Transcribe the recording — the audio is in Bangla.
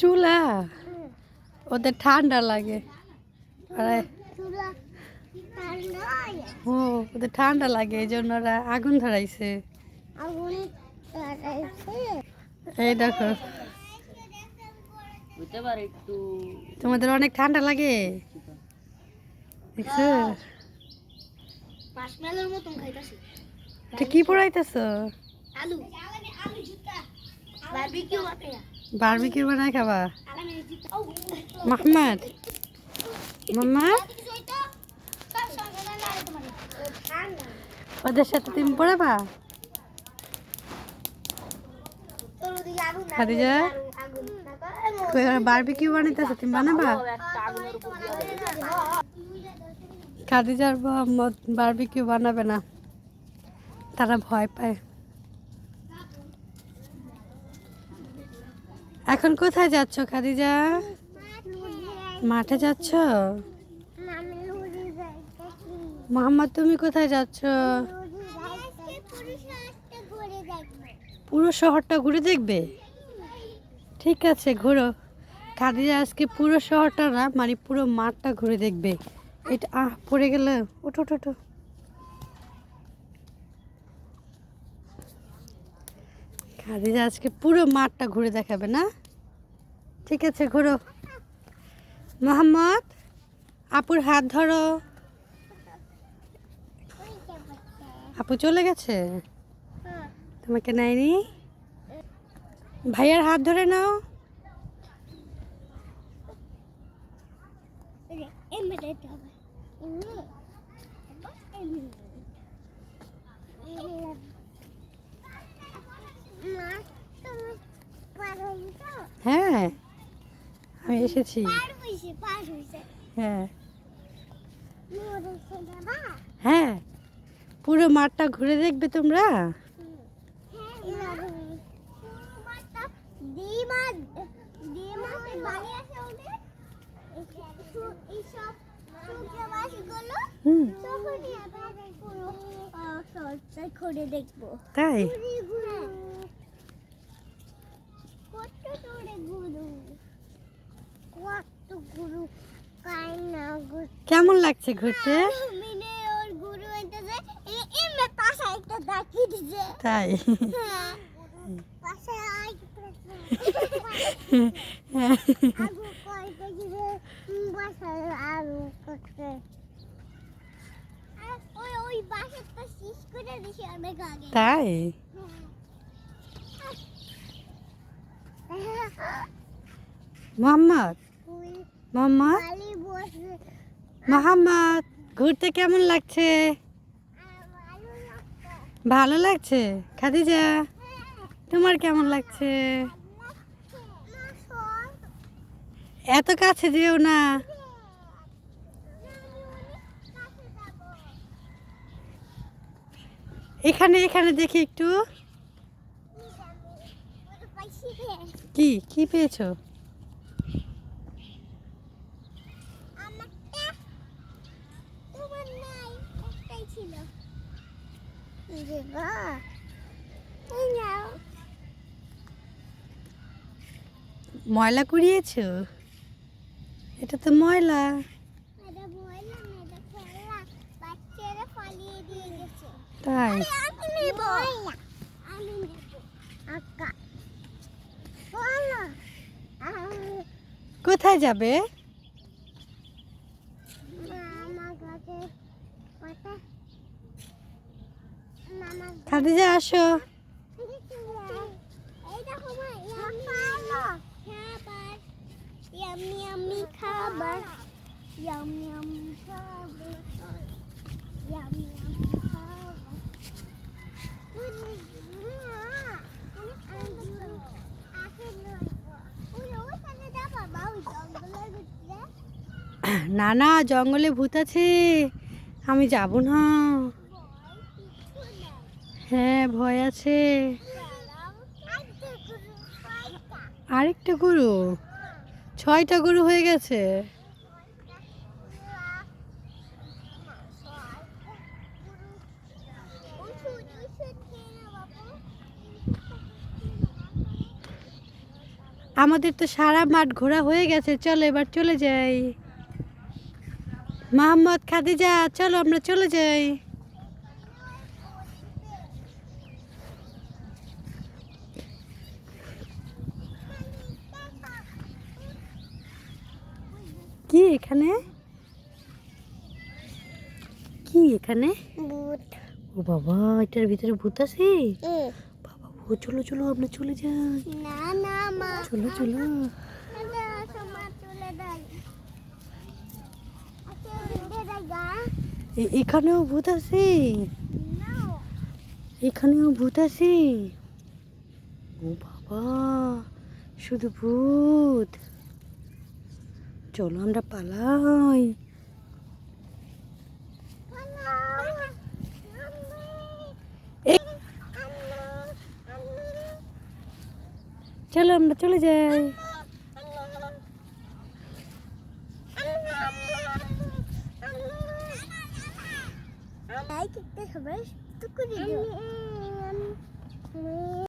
চুলা। ওদের ঠান্ডা লাগে। ও, ওদের ঠান্ডা লাগে, এই জন্য ওরা আগুন ধরাইছে। এই দেখো। তোমাদের অনেক ঠান্ডা লাগে? কি পড়াইতেছ? আলু। বারবিকিউ বারবিকিউ বানায় খাবা? মাহমাদ? মাম্মা সব সকালে লাগে তোমার ঠান্ডা ওদের সাথে তুমি পড়াবা? খাদিজা? বারবিকিউ বানাইতেছে, তুমি বানাবা? খাদিজার বারবিকিউ বানাবে না। তারা ভয় পায়। এখন কোথায় যাচ্ছ, খাদিজা? মাঠে যাচ্ছ? মোহাম্মদ, তুমি কোথায় যাচ্ছ? পুরো শহরটা ঘুরে দেখবে? ঠিক আছে, ঘুরো। খাদিজা, আজকে পুরো শহরটা না মানে পুরো মাঠটা ঘুরে দেখবে। এটা, আহ, পড়ে গেলে। ওঠো ওঠো খাদিজা আজকে পুরো মাঠটা ঘুরে দেখাবে, না? ঠিক আছে, ঘুরো। মোহাম্মদ, আপুর হাত ধরো। আপু চলে গেছে? তোমাকে নেয়নি? ভাইয়ার হাত ধরে নাও। এমনি মা তুমি পারো তো হ্যাঁ আমি এসেছি। হ্যাঁ। হ্যাঁ। পুরো মাঠটা ঘুরে দেখবে তোমরা। ডিমা দিছি। অনেক আগে। তাই? মোহাম্মদ? ওই মোহাম্মদ? বালি বসে। মোহাম্মদ, ঘুরতে কেমন লাগছে? ভালো লাগছে? খাদিজা, তোমার কেমন লাগছে? এত কাছে যেও না। এখানে এখানে দেখি একটু। কি কি পেয়েছ? ময়লা কুড়িয়েছো? এটা তো ময়লা। তাই? কোথায় যাবে? ইয়াম্মি খাবার না না জঙ্গলে ভূত আছে। আমি যাব না। হ্যাঁ ভয় আছে। আরেকটা গরু? ছয়টা গরু হয়ে গেছে। আমাদের তো সারা মাঠ ঘোরা হয়ে গেছে। চলো এবার চলে যাই। মোহাম্মদ খাদিজা, চলো আমরা চলে যাই। কি এখানে? কি এখানে? ভূত। ও বাবা এটার ভিতরে ভূত আছে? বাবা ও চলো চলো আমরা চলে যাই। না না মা। চলো চলো। এখানেও ভূত আছে? এখানেও ভূত আছে? ও বাবা শুধু ভূত। চলো আমরা পালাই। চলো আমরা চলে যাই। Ay,